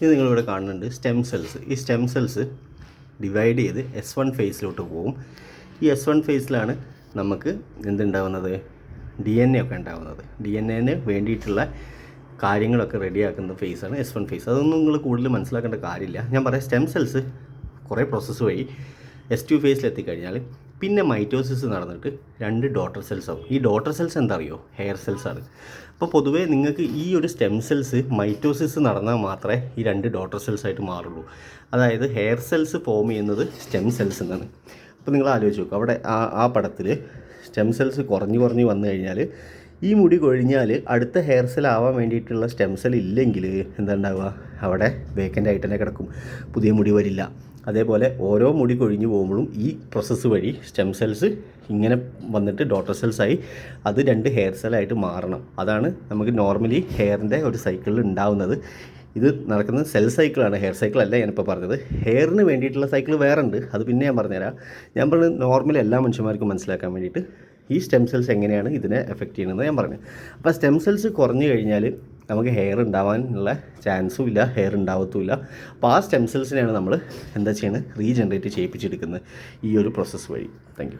ഇത് നിങ്ങളിവിടെ കാണുന്നുണ്ട് സ്റ്റെം സെൽസ് ഈ സ്റ്റെം സെൽസ് ഡിവൈഡ് ചെയ്ത് എസ് വൺ ഫേസിലോട്ട് പോകും. ഈ എസ് വൺ ഫേസിലാണ് നമുക്ക് എന്തുണ്ടാവുന്നത്? ഡി എൻ എ ഒക്കെ ഉണ്ടാവുന്നത്. ഡി എൻ എന് വേണ്ടിയിട്ടുള്ള കാര്യങ്ങളൊക്കെ റെഡിയാക്കുന്ന ഫേസാണ് എസ് വൺ ഫേസ് അതൊന്നും നിങ്ങൾ കൂടുതൽ മനസ്സിലാക്കേണ്ട കാര്യമില്ല. ഞാൻ പറയാം സ്റ്റെം സെൽസ് കുറേ പ്രോസസ്സ് വഴി എസ് ടു ഫേസിൽ എത്തിക്കഴിഞ്ഞാൽ പിന്നെ മൈറ്റോസിസ് നടന്നിട്ട് രണ്ട് ഡോട്ടർ സെൽസ് ആവും. ഈ ഡോട്ടർ സെൽസ് എന്താ അറിയോ ഹെയർ സെൽസ് ആണ്. അപ്പോൾ പൊതുവേ നിങ്ങൾക്ക് ഈ ഒരു സ്റ്റെം സെൽസ് മൈറ്റോസിസ് നടന്നാൽ മാത്രമേ ഈ രണ്ട് ഡോട്ടർ സെൽസ് ആയിട്ട് മാറുള്ളൂ. അതായത് ഹെയർ സെൽസ് ഫോം ചെയ്യുന്നത് സ്റ്റെം സെൽസ് എന്നാണ്. അപ്പോൾ നിങ്ങൾ ആലോചിച്ച് നോക്കുക അവിടെ ആ ആ പടത്തിൽ സ്റ്റെം സെൽസ് കുറഞ്ഞു കുറഞ്ഞ് വന്നു കഴിഞ്ഞാൽ ഈ മുടി കൊഴിഞ്ഞാൽ അടുത്ത ഹെയർ സെൽ ആവാൻ വേണ്ടിയിട്ടുള്ള സ്റ്റെം സെൽ ഇല്ലെങ്കിൽ എന്താ ഉണ്ടാവുക അവിടെ വേക്കന്റ് ആയിട്ട് തന്നെ കിടക്കും. പുതിയ മുടി വരില്ല. അതേപോലെ ഓരോ മുടി കൊഴിഞ്ഞു പോകുമ്പോഴും ഈ പ്രോസസ്സ് വഴി സ്റ്റെം സെൽസ് ഇങ്ങനെ വന്നിട്ട് ഡോട്ടർ സെൽസായി അത് രണ്ട് ഹെയർ സെല്ലായിട്ട് മാറണം. അതാണ് നമുക്ക് നോർമലി ഹെയറിന്റെ ഒരു സൈക്കിളിൽ ഉണ്ടാവുന്നത്. ഇത് നടക്കുന്നത് സെൽ സൈക്കിളാണ് ഹെയർ സൈക്കിൾ അല്ല ഞാനിപ്പോൾ പറഞ്ഞത്. ഹെയറിന് വേണ്ടിയിട്ടുള്ള സൈക്കിൾ വേറെ ഉണ്ട് അത് പിന്നെ ഞാൻ പറഞ്ഞുതരാം. ഞാൻ പറഞ്ഞത് നോർമലി എല്ലാ മനുഷ്യന്മാർക്കും മനസ്സിലാക്കാൻ വേണ്ടിയിട്ട് ഈ സ്റ്റെം സെൽസ് എങ്ങനെയാണ് ഇതിനെ എഫക്റ്റ് ചെയ്യുന്നത് ഞാൻ പറഞ്ഞു. അപ്പോൾ സ്റ്റെം സെൽസ് കുറഞ്ഞു കഴിഞ്ഞാൽ നമുക്ക് ഹെയർ ഉണ്ടാവാനുള്ള ചാൻസും ഇല്ല ഹെയർ ഉണ്ടാവത്തുമില്ല അപ്പോൾ ആ സ്റ്റെം സെൽസിനെയാണ് നമ്മൾ എന്താ ചെയ്യുന്നത് റീജനറേറ്റ് ചെയ്യിപ്പിച്ചെടുക്കുന്നത് ഈ ഒരു പ്രോസസ്സ് വഴി. താങ്ക്